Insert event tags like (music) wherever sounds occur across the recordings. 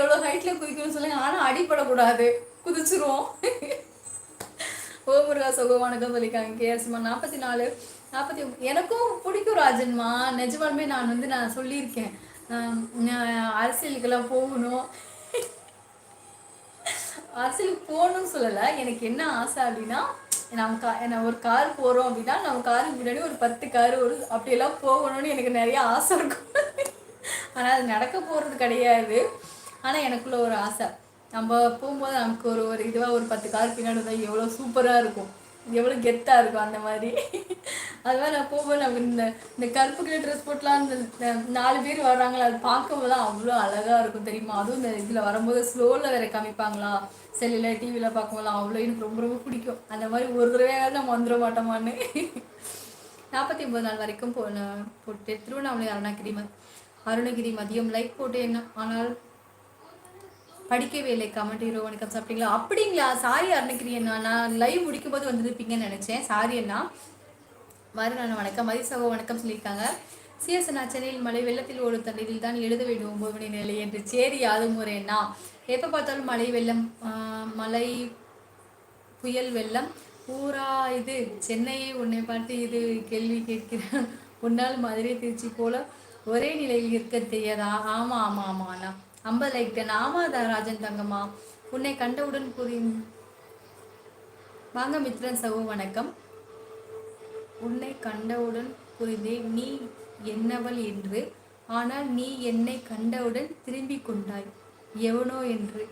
எவ்வளோ ஹைட்டில் குதிக்கணும்னு சொல்லுங்க ஆனால் அடிப்படக்கூடாது குதிச்சிருவோம். ஓ முருகா சகோ வணக்கம் சொல்லியிருக்காங்க. கேஎஸ்மா நாற்பத்தி நாலு நாற்பத்தி எனக்கும் பிடிக்கும் ராஜன்மா. நிஜமாலுமே நான் வந்து நான் சொல்லியிருக்கேன். அரசியலுக்கெல்லாம் போகணும். அரசியலுக்கு போகணும்னு சொல்லலை. எனக்கு என்ன ஆசை அப்படின்னா நம்ம கா நான் ஒரு கார் போகிறோம் அப்படின்னா நம்ம காருக்கு முன்னாடி ஒரு பத்து கார் ஒரு அப்படியெல்லாம் போகணும்னு எனக்கு நிறைய ஆசை இருக்கும். ஆனால் அது நடக்க போகிறது கிடையாது. ஆனால் எனக்குள்ள ஒரு ஆசை. நம்ம போகும்போது நமக்கு ஒரு ஒரு இதுவாக ஒரு பத்து கார் பின்னாடி தான் எவ்வளோ சூப்பராக இருக்கும். எவ்வளோ கெத்தாக இருக்கும் அந்த மாதிரி. அது மாதிரி நான் போகும்போது நமக்கு இந்த இந்த கருப்பு கலர் ட்ரெஸ் போட்டுலாம் இந்த நாலு பேர் வர்றாங்களா அது பார்க்கும்போது தான் அவ்வளோ அழகாக இருக்கும் தெரியுமா? அதுவும் இந்த இதில் வரும்போது ஸ்லோவில் வேறு காமிப்பாங்களா? செல்லில் டிவியில் பார்க்கும்போதெல்லாம் அவ்வளோ எனக்கு ரொம்ப ரொம்ப பிடிக்கும். அந்த மாதிரி ஒரு தடவையாவது நம்ம வந்துட மாட்டோமான்னு. நாற்பத்தி ஒம்பது நாள் வரைக்கும் போ போட்டு திருவண்ணாமலை அருணாகிரி அருணகிரி மதியம் லைக் போட்டேன் என்ன ஆனால் படிக்கவே இல்லை கமெண்ட் ஹீரோ வணக்கம் சாப்பிட்டீங்களா? அப்படிங்களா? சாரி அருணகிரி நான் லைவ் முடிக்கும் போது வந்துருப்பீங்கன்னு நினச்சேன். சாரி அண்ணா. மறுநாள் வணக்கம். மதிசகோ வணக்கம் சொல்லியிருக்காங்க. சிஎஸ் அண்ணா சென்னையில் மழை வெள்ளத்தில் ஓடும் தண்ணீரில் தான் எழுத வேண்டும். ஒம்பது மணி நிலை என்று. சேரி யாதும் முறைன்னா எப்போ பார்த்தாலும் மழை வெள்ளம் மழை புயல் வெள்ளம் பூரா இது சென்னையை உன்னை பார்த்து இது கேள்வி கேட்கிறேன் உன்னால் மதுரை திருச்சி போல ஒரே நிலையில் இருக்க தெரியாதா? ஆமாம் ஆமாம் ஆமாம் அண்ணா. அம்பலைக்கன் ஆமாதா ராஜன் தங்கம்மா. உன்னை கண்டவுடன் புரி வாங்க மித்ரன் சகோ வணக்கம். உன்னை கண்டவுடன் புரிந்தேன் நீ என்னவள் என்று. ஆனால் நீ என்னை கண்டவுடன் திரும்பி கொண்டாய். எவனோ என்று.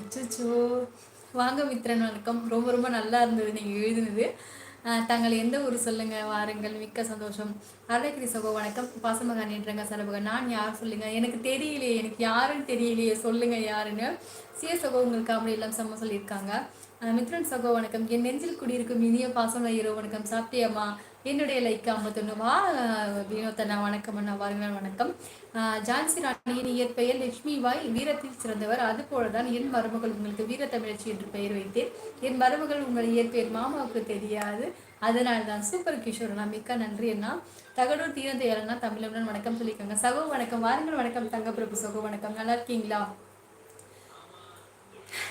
அச்சோ வாங்க மித்ரன் வணக்கம். ரொம்ப ரொம்ப நல்லா இருந்தது நீங்கள் எழுதினது. தங்கள் எந்த ஊர் சொல்லுங்க வாருங்கள் மிக்க சந்தோஷம். அருணகிரி சகோ வணக்கம். பாசமகா நின்றங்க சரபக நான் யார் சொல்லுங்க? எனக்கு தெரியலையே எனக்கு யாருன்னு தெரியலையே சொல்லுங்க யாருன்னு. சிஎஸ் சகோ உங்களுக்கு அப்படி எல்லாம் செம்ம சொல்லியிருக்காங்க. மித்ரன் சகோ வணக்கம். என் நெஞ்சில் குடியிருக்கும் இனிய பாசமலை இரவு வணக்கம். சாப்பிட்டியம்மா? என்னுடைய லைக் ஐம்பத்தொன்று வா வினோத்தண்ணா வணக்கம் அண்ணா வாருங்கள் வணக்கம். ஜான்சி ராணியின் இயற்பெயர் லட்சுமி வாய் வீரத்தில் சிறந்தவர். அதுபோல தான் என் மருமகள் உங்களுக்கு வீரத்தமிழச்சி என்று பெயர் வைத்தேன். என் மருமகள் உங்கள் இயற்பெயர் மாமாவுக்கு தெரியாது. அதனால தான் சூப்பர் கிஷோர் அண்ணா மிக்க நன்றி அண்ணா. தகடூர் தீரந்தையலண்ணா தமிழன் வணக்கம் சொல்லியிருக்காங்க சகோ வணக்கம் வாருங்கள் வணக்கம் தங்கப்பிரபு சகோ வணக்கம். நல்லா இருக்கீங்களா?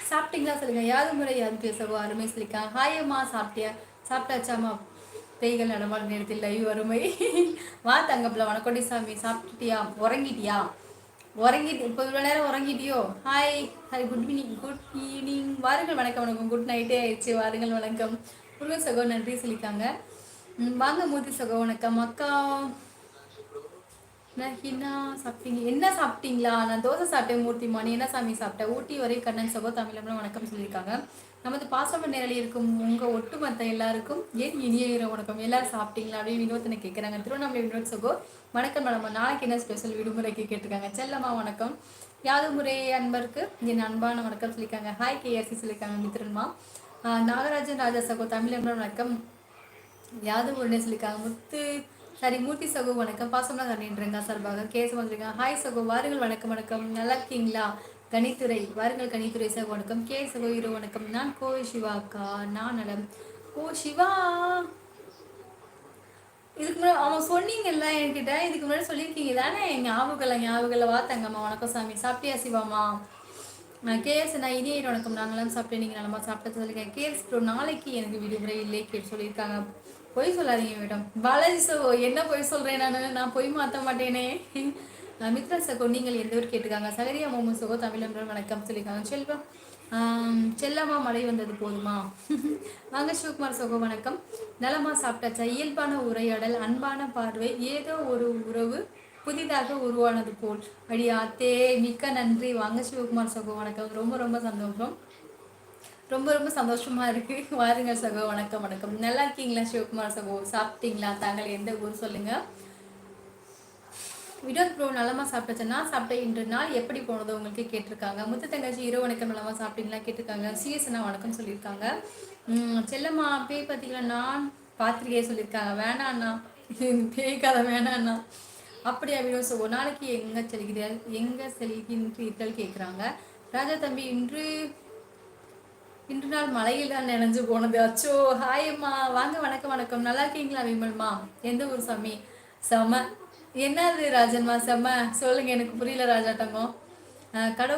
சாப்பிட்டீங்களா சொல்லுங்க. யாரு முறை யாது பேசவோ அருமை சொல்லியிருக்காங்க ஹாயம்மா சாப்பிட்டியா? சாப்பிட்டாச்சாமா பேய்கள் நடமாடும் நேரத்தில் லைவ் வறுமை வா தங்கப்பில் வணக்கொண்டி சாமி சாப்பிட்டுட்டியா? உறங்கிட்டியா? உறங்கிட்டு இப்போ இவ்வளோ நேரம் உறங்கிட்டியோ? Hi hi good evening good evening வாருங்கள் வணக்கம் வணக்கம். குட் நைட்டே ஆயிடுச்சு. வாருங்கள் வணக்கம். முருகன் சகோ நன்றி சொல்லிக்காங்க வாங்க மூர்த்தி சகோ வணக்கம். அக்கா. நஹினா சாப்பிட்டீங்க. என்ன சாப்பிட்டீங்களா? நான் தோசை சாப்பிட்டேன் மூர்த்திமா நீ என்ன சாமி சாப்பிட்டேன் ஊட்டி வரை கண்ணன் சகோ தமிழம்லாம் வணக்கம் சொல்லியிருக்காங்க. நமது பாசம நேரில் இருக்கும் உங்கள் ஒட்டுமொத்த எல்லாருக்கும் ஏன் இனிய இரவு வணக்கம். எல்லாரும் சாப்பிட்டீங்களா? அப்படின்னு வினோத்தனை கேட்குறாங்க திருவண்ணாமலை வினோத் சகோ வணக்கம் மேடம். நாளைக்கு என்ன ஸ்பெஷல் விடுமுறைக்கு கேட்டிருக்காங்க? செல்லம்மா வணக்கம். யாது முறை அன்பருக்கு என் அன்பான வணக்கம் சொல்லியிருக்காங்க. ஹாய் கேஆர்சி சொல்லியிருக்காங்க மித்ரன்மா நாகராஜன் ராஜா சகோ தமிழ் வணக்கம். யாது உடனே சொல்லியிருக்காங்க முத்து சரி மூர்த்தி சகோ வணக்கம். பாசம்லாம் கண்ணின்றங்க சார்பாக கேசம் வந்துருங்க ஹாய் சகோ வாருங்கள் வணக்கம் வணக்கம். நல்லா இருக்கீங்களா? கணித்துறை வாருங்கள் கணித்துறை சகோ வணக்கம். கே சகோதரோ வணக்கம். நான் கோ சிவாக்கா நான் நலம். ஓ சிவா. இதுக்கு முன்னாடி அவன் சொன்னீங்கல்ல என்கிட்ட? இதுக்கு முன்னாடி சொல்லியிருக்கீங்க தானே? ஞாபகம் ஞாபகம் வா தங்கம்மா. வணக்கம் சாமி. சாப்பிட்டியா சிவாமா கேஎஸ் நான் இனிய வணக்கம். நாங்களாம் சாப்பிட்டேன். நீங்கள் நல்லமா சாப்பிட்டு சொல்லியிருக்கேன். கேஎஸ் ப்ரோ நாளைக்கு எனக்கு விடுமுறை இல்லை கேட்டு சொல்லியிருக்காங்க. பொய் சொல்லாதீங்க மேடம் பாலாஜி சோ என்ன பொய் சொல்கிறேன் நான்? நான் பொய் மாற்ற மாட்டேனே. மித்ரா சகோ நீங்கள் எந்த ஊர் கேட்டுக்காங்க? சகரியா மோமோ சகோ தமிழ் வணக்கம் சொல்லியிருக்காங்க. செல்வம் செல்லமா மழை வந்தது போதுமா? வாங்க சிவகுமார் சகோ வணக்கம். நலமா சாப்பிட்டாச்சா? இயல்பான உரையாடல் அன்பான பார்வை ஏதோ ஒரு உறவு புதிதாக உருவானது போல். அடியாத்தே மிக்க நன்றி. வாங்க சிவகுமார் சகோ வணக்கம். ரொம்ப ரொம்ப சந்தோஷம். ரொம்ப ரொம்ப சந்தோஷமா இருக்கு. (laughs) வாருங்க சகோ வணக்கம் வணக்கம். நல்லா இருக்கீங்களா சிவகுமார் சகோ? சாப்பிட்டீங்களா? தாங்கள் எந்த ஊர் சொல்லுங்க. வினோத் ப்ரோ நலமா சாப்பிட்டச்சுன்னா சாப்பிட்ட இன்று நாள் எப்படி போனதோ உங்களுக்கு கேட்டிருக்காங்க. முத்து தங்கச்சி இரவு வணக்கம் நலமா சாப்பிட்டீங்களா கேட்டிருக்காங்க. சிஎஸ்னா வணக்கம் சொல்லியிருக்காங்க. செல்லம்மா பேய் பார்த்தீங்களா நான் பார்த்துருக்கே சொல்லியிருக்காங்க. வேணாண்ணா (laughs) பேய் கதை வேணாண்ணா அப்படியா வினோத் சகோ? நாளைக்கு எங்கே செல்கிறீர்கள் எங்கே செல்கின்றீர்கள் கேட்குறாங்க ராஜா தம்பி இன்று இன்று நாள் மலையில் தான் நினைஞ்சு போனது. அச்சோ ஹாயம்மா வாங்க வணக்கம் வணக்கம். நல்லா இருக்கீங்களா விமல்மா? எந்த ஊர் சாமி? செம. என்னது ராஜன்மா செம்ம சொல்லுங்க எனக்கு புரியல ராஜாட்டங்கம். கடவுள்